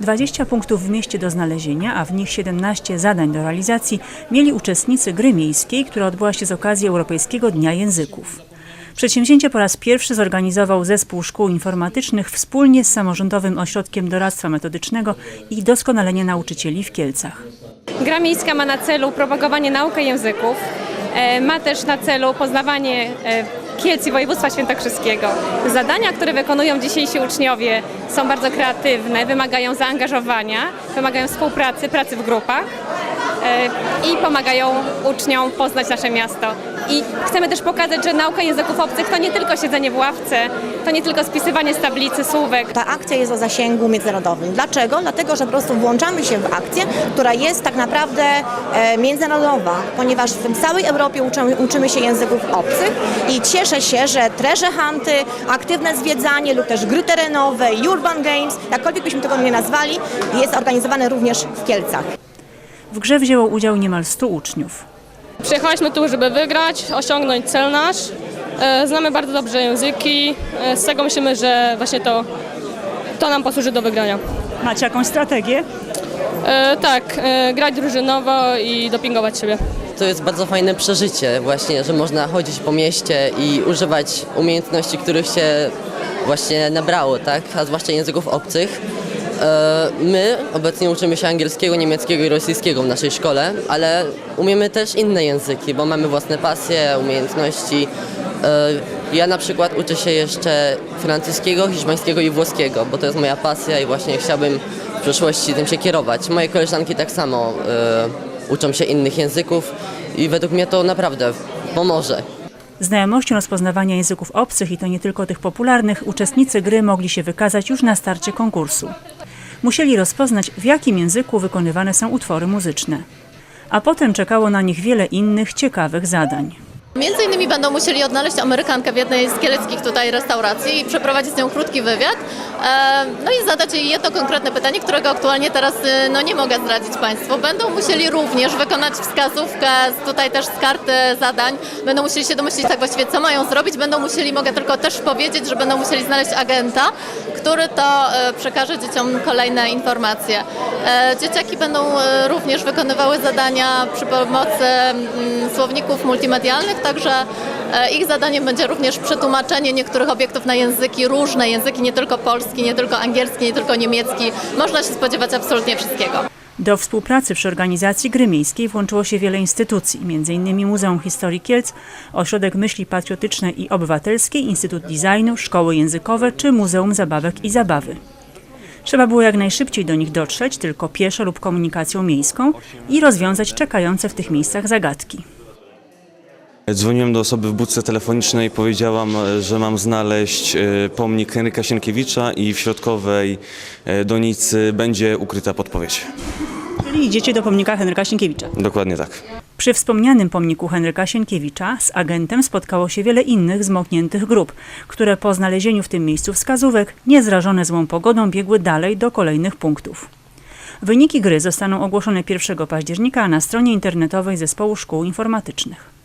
20 punktów w mieście do znalezienia, a w nich 17 zadań do realizacji mieli uczestnicy gry miejskiej, która odbyła się z okazji Europejskiego Dnia Języków. Przedsięwzięcie po raz pierwszy zorganizował Zespół Szkół Informatycznych wspólnie z Samorządowym Ośrodkiem Doradztwa Metodycznego i Doskonalenia Nauczycieli w Kielcach. Gra miejska ma na celu propagowanie nauki języków, e, ma też na celu poznawanie e, Kielc i województwa świętokrzyskiego. Zadania, które wykonują dzisiejsi uczniowie są bardzo kreatywne, wymagają zaangażowania, wymagają współpracy, pracy w grupach e, i pomagają uczniom poznać nasze miasto. I chcemy też pokazać, że nauka języków obcych to nie tylko siedzenie w ławce, to nie tylko spisywanie z tablicy słówek, Ta akcja jest o zasięgu międzynarodowym. Dlaczego? Dlatego, że po prostu włączamy się w akcję, która jest tak naprawdę e, międzynarodowa, ponieważ w całej Europie uczymy, uczymy się języków obcych i cieszę się, że treasure hunty, aktywne zwiedzanie lub też gry terenowe, urban games, jakkolwiek byśmy tego nie nazwali, jest organizowane również w Kielcach. W grze wzięło udział niemal 100 uczniów. Przyjechaliśmy tu, żeby wygrać, osiągnąć cel nasz. E, Znamy bardzo dobrze języki, e, z tego myślimy, że właśnie to, to nam posłuży do wygrania. Macie jakąś strategię? E, tak, e, grać drużynowo i dopingować siebie. To jest bardzo fajne przeżycie właśnie, że można chodzić po mieście i używać umiejętności, których się właśnie nabrało, tak? A zwłaszcza języków obcych. E, My obecnie uczymy się angielskiego, niemieckiego i rosyjskiego w naszej szkole, ale umiemy też inne języki, bo mamy własne pasje, umiejętności. E, Ja na przykład uczę się jeszcze francuskiego, hiszpańskiego i włoskiego, bo to jest moja pasja i właśnie chciałbym w przyszłości tym się kierować. Moje koleżanki tak samo e, uczą się innych języków i według mnie to naprawdę pomoże. Znajomością rozpoznawania języków obcych i to nie tylko tych popularnych, uczestnicy gry mogli się wykazać już na starcie konkursu. Musieli rozpoznać, w jakim języku wykonywane są utwory muzyczne. A potem czekało na nich wiele innych ciekawych zadań. Między innymi będą musieli odnaleźć Amerykankę w jednej z kieleckich tutaj restauracji i przeprowadzić z nią krótki wywiad. No i zadać jej jedno konkretne pytanie, którego aktualnie teraz e, no, nie mogę zdradzić Państwu. Będą musieli również wykonać wskazówkę tutaj też z karty zadań. Będą musieli się domyślić tak właściwie, co mają zrobić. Będą musieli, mogę tylko też powiedzieć, że będą musieli znaleźć agenta, który to e, przekaże dzieciom kolejne informacje. E, Dzieciaki będą e, również wykonywały zadania przy pomocy mm, słowników multimedialnych, także ich zadaniem będzie również przetłumaczenie niektórych obiektów na języki, różne języki, nie tylko polski, nie tylko angielski, nie tylko niemiecki. Można się spodziewać absolutnie wszystkiego. Do współpracy przy organizacji gry miejskiej włączyło się wiele instytucji, m.in. Muzeum Historii Kielc, Ośrodek Myśli Patriotycznej i Obywatelskiej, Instytut Designu, Szkoły Językowe czy Muzeum Zabawek i Zabawy. Trzeba było jak najszybciej do nich dotrzeć, tylko pieszo lub komunikacją miejską i rozwiązać czekające w tych miejscach zagadki. Dzwoniłem do osoby w budce telefonicznej, powiedziałam, e, że mam znaleźć e, pomnik Henryka Sienkiewicza i w środkowej e, donicy będzie ukryta podpowiedź. Czyli idziecie do pomnika Henryka Sienkiewicza. Dokładnie tak. Przy wspomnianym pomniku Henryka Sienkiewicza z agentem spotkało się wiele innych zmokniętych grup, które po znalezieniu w tym miejscu wskazówek, niezrażone złą pogodą, biegły dalej do kolejnych punktów. Wyniki gry zostaną ogłoszone 1 października na stronie internetowej Zespołu Szkół Informatycznych.